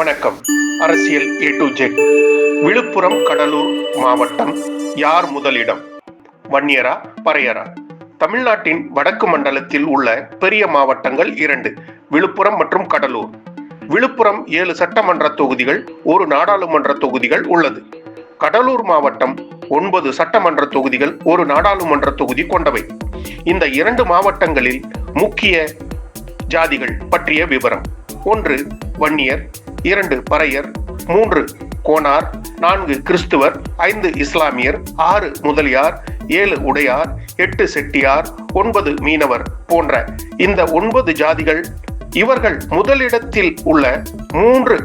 வணக்கம். அரசியல் A to Z Villupuram Cuddalore மாவட்டம் யார் முதலிடம்? வன்னியரா பறையரா? தமிழ்நாட்டின் வடக்கு மண்டலத்தில் உள்ள பெரிய மாவட்டங்கள் இரண்டு விழுப்புரம் மற்றும் கடலூர். விழுப்புரம் ஏழு சட்டமன்ற தொகுதிகள் ஒரு நாடாளுமன்ற தொகுதிகள் உள்ளது. கடலூர் மாவட்டம் ஒன்பது சட்டமன்ற தொகுதிகள் ஒரு நாடாளுமன்ற தொகுதி கொண்டவை. இந்த இரண்டு மாவட்டங்களில் முக்கிய ஜாதிகள் பற்றிய விவரம். ஒன்று வன்னியர் இரண்டு பறையர் மூன்று கோனார் நான்கு கிறிஸ்துவர் ஐந்து இஸ்லாமியர் ஆறு முதலியார் ஏழு உடையார் எட்டு செட்டியார் ஒன்பது மீனவர் போன்ற இந்த ஒன்பது ஜாதிகள் இவர்கள் முதலிடத்தில் உள்ள மூன்று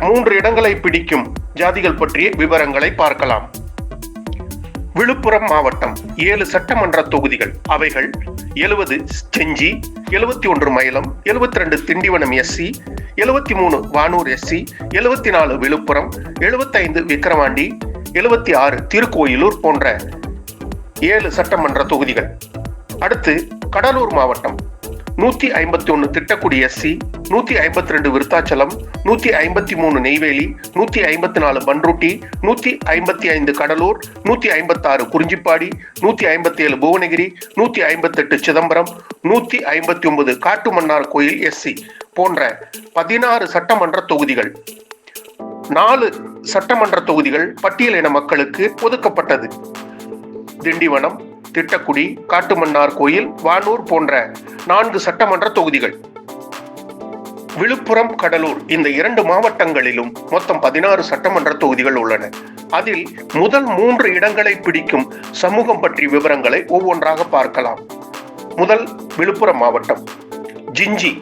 மூன்று இடங்களை பிடிக்கும் ஜாதிகள் பற்றிய விவரங்களை பார்க்கலாம். விழுப்புரம் மாவட்டம் ஏழு சட்டமன்ற தொகுதிகள். அவைகள் எழுபது செஞ்சி எழுபத்தி ஒன்று மயிலம் எழுபத்தி ரெண்டு திண்டிவனம் எஸ்சி எழுபத்தி மூணு வானூர் எஸ்சி எழுபத்தி நாலு விழுப்புரம் எழுபத்தைந்து விக்கிரவாண்டி எழுபத்தி ஆறு திருக்கோயிலூர் போன்ற ஏழு சட்டமன்ற தொகுதிகள். அடுத்து கடலூர் மாவட்டம். நூத்தி ஐம்பத்தி ஒன்னு திட்டக்குடி எஸ்சி நூத்தி ஐம்பத்தி ரெண்டு விருத்தாச்சலம் நூத்தி ஐம்பத்தி மூணு நெய்வேலி நூத்தி ஐம்பத்தி நாலு பன்ருட்டி நூத்தி ஐம்பத்தி ஐந்து கடலூர் நூத்தி ஐம்பத்தி ஆறு குறிஞ்சிப்பாடி நூத்தி ஐம்பத்தி ஏழு புவனகிரி நூத்தி ஐம்பத்தி எட்டு சிதம்பரம் நூத்தி ஐம்பத்தி ஒன்பது காட்டுமன்னார் கோயில் எஸ்சி போன்ற பதினாறு சட்டமன்ற தொகுதிகள். நாலு சட்டமன்ற தொகுதிகள் பட்டியலின மக்களுக்கு ஒதுக்கப்பட்டது. திண்டிவனம் திட்டக்குடி காட்டுமன்னார் கோயில் வானூர் போன்ற நான்கு சட்டமன்ற தொகுதிகள். விழுப்புரம் கடலூர் இந்த இரண்டு மாவட்டங்களிலும் மொத்தம் பதினாறு சட்டமன்ற தொகுதிகள் உள்ளன. அதில் முதல் மூன்று இடங்களை பிடிக்கும் சமூகம் பற்றிய விவரங்களை ஒவ்வொன்றாக பார்க்கலாம். முதல் விழுப்புரம் மாவட்டம். ஜிஞ்சி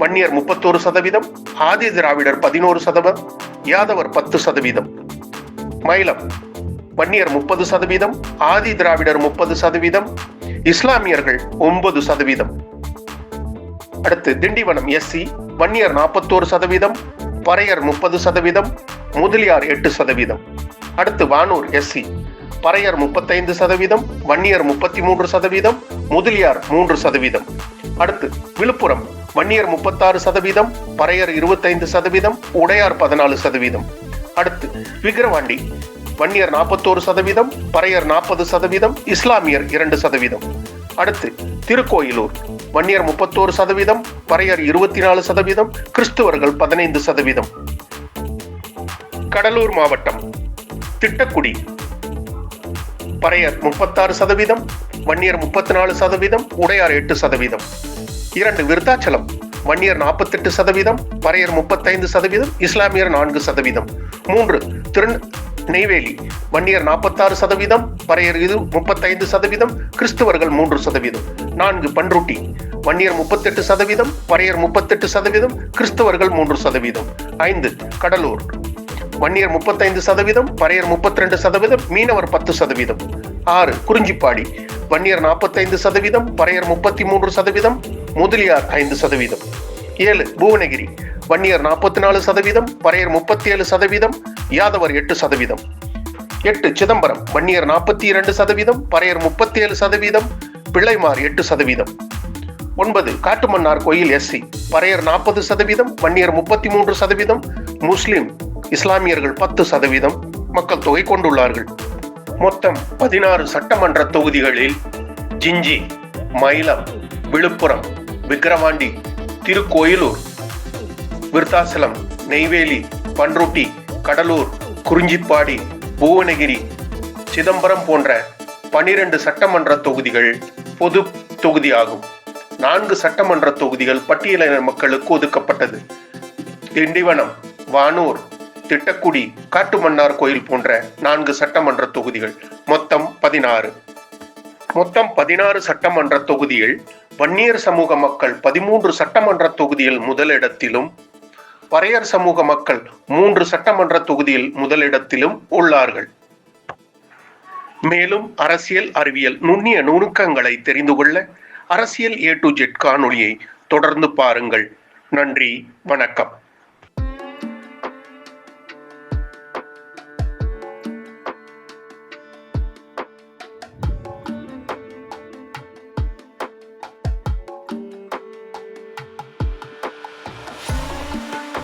வன்னியர் முப்பத்தோரு சதவீதம் ஆதி திராவிடர் பதினோரு சதவீதம் யாதவர் பத்து சதவீதம். மயிலம் வன்னியர் முப்பது சதவீதம் ஆதி திராவிடர் முப்பது சதவீதம் இஸ்லாமியர்கள் ஒன்பது சதவீதம். அடுத்து திண்டிவனம் எஸ்சி வன்னியர் நாற்பத்தோரு சதவீதம் பறையர் முப்பது சதவீதம் முதலியார் எட்டு சதவீதம். அடுத்து வானூர் எஸ்சி பறையர் முப்பத்தைந்து சதவீதம் வன்னியர் முப்பத்தி மூன்று சதவீதம் முதலியார் மூன்று சதவீதம். அடுத்து விழுப்புரம். வன்னியர் முப்பத்தாறு சதவீதம் பறையர் இருபத்தைந்து சதவீதம் உடையார் பதினாலு சதவீதம். அடுத்து விக்கிரவாண்டி. வன்னியர் நாற்பத்தோரு சதவீதம் பறையர் நாற்பது சதவீதம் இஸ்லாமியர் இரண்டு சதவீதம். அடுத்து திருக்கோயிலூர். வன்னியர் முப்பத்தோரு சதவீதம் பறையர் இருபத்தி நாலு சதவீதம் கிறிஸ்துவர்கள் பதினைந்து சதவீதம். கடலூர் மாவட்டம் திட்டக்குடி. பறையர் முப்பத்தாறு சதவீதம் வன்னியர் முப்பத்தி நாலு சதவீதம் உடையார் எட்டு சதவீதம். இரண்டு விருத்தாச்சலம் வன்னியர் நாற்பத்தெட்டு சதவீதம் பறையர் முப்பத்தைந்து சதவீதம் இஸ்லாமியர் நான்கு சதவீதம். மூன்று திரு நெய்வேலி வன்னியர் நாற்பத்தாறு சதவீதம் பறையர் இது முப்பத்தைந்து சதவீதம் கிறிஸ்துவர்கள் மூன்று சதவீதம். நான்கு பன்ருட்டி வன்னியர் முப்பத்தெட்டு சதவீதம் பறையர் முப்பத்தெட்டு சதவீதம் கிறிஸ்தவர்கள் மூன்று சதவீதம். ஐந்து கடலூர் வன்னியர் முப்பத்தைந்து சதவீதம் பறையர் முப்பத்தி ரெண்டு சதவீதம் மீனவர் பத்து சதவீதம். ஆறு குறிஞ்சிப்பாடி வன்னியர் நாற்பத்தைந்து சதவீதம் பறையர் முப்பத்தி மூன்று சதவீதம் முதலியார் ஐந்து சதவீதம். ஏழு புவனகிரி. வன்னியர் நாற்பத்தி நாலு சதவீதம் பறையர் முப்பத்தி ஏழு சதவீதம் யாதவர் எட்டு சதவீதம். எட்டு சிதம்பரம். வன்னியர் நாற்பத்தி இரண்டு சதவீதம் பறையர் முப்பத்தி ஏழு சதவீதம் பிள்ளைமார் எட்டு சதவீதம். ஒன்பது காட்டுமன்னார் கோயில் எஸ்சி. பறையர் நாற்பது சதவீதம் வன்னியர் முப்பத்தி மூன்று சதவீதம் முஸ்லிம் இஸ்லாமியர்கள் பத்து சதவீதம் மக்கள் தொகை கொண்டுள்ளார்கள். மொத்தம் பதினாறு சட்டமன்ற தொகுதிகளில் ஜிஞ்சி மயிலம் விழுப்புரம் விக்கிரவாண்டி திருக்கோயிலூர் விருத்தாசலம் நெய்வேலி பன்ருட்டி கடலூர் குறிஞ்சிப்பாடி புவனகிரி சிதம்பரம் போன்ற பனிரெண்டு சட்டமன்ற தொகுதிகள் பொது தொகுதியாகும். நான்கு சட்டமன்ற தொகுதிகள் பட்டியலின மக்களுக்கு ஒதுக்கப்பட்டது. திண்டிவனம் வானூர் திட்டக்குடி காட்டுமன்னார் கோயில் போன்ற நான்கு சட்டமன்ற தொகுதிகள். மொத்தம் பதினாறு. மொத்தம் பதினாறு சட்டமன்ற தொகுதியில் வன்னியர் சமூக மக்கள் பதிமூன்று சட்டமன்ற தொகுதியில் முதலிடத்திலும் பறையர் சமூக மக்கள் மூன்று சட்டமன்ற தொகுதியில் முதலிடத்திலும் உள்ளார்கள். மேலும் அரசியல் அறிவியல் நுண்ணிய நுணுக்கங்களை தெரிந்து கொள்ள அரசியல் ஏ டு ஜெட் காணொளியை தொடர்ந்து பாருங்கள். நன்றி வணக்கம்.